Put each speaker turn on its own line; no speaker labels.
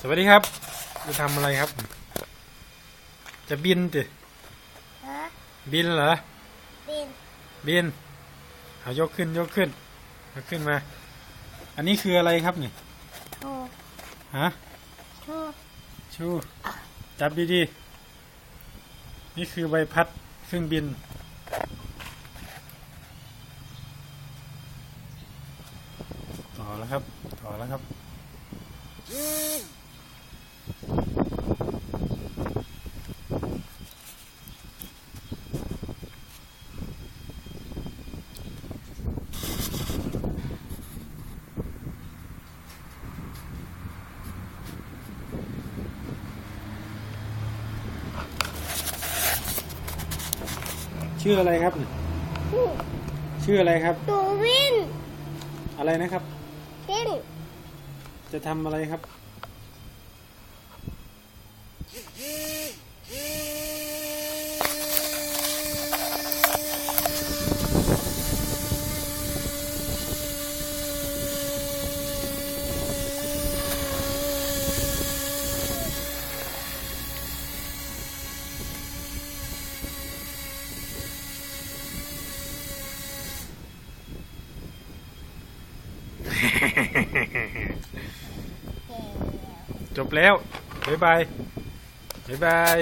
สวัสดีครับ จะทำอะไรครับ จะบินติ
ฮะ
บินเหรอ
บิน
บิน เอายกขึ้นยกขึ้นยกขึ้นมา อันนี้คืออะไรครับนี่
โทร
ฮะ
โทร
ชูจับดีๆ นี่คือใบพัดเครื่องบิน ต่อแล้วครับ ต่อแล้วครับ ชื่ออะไรครับนี่
ผู้
ชื่ออะไรครับ
ตูวิน
อะไรนะครับ
วิน
จะทำอะไรครับ จบแล้ว บ๊ายบาย บ๊ายบาย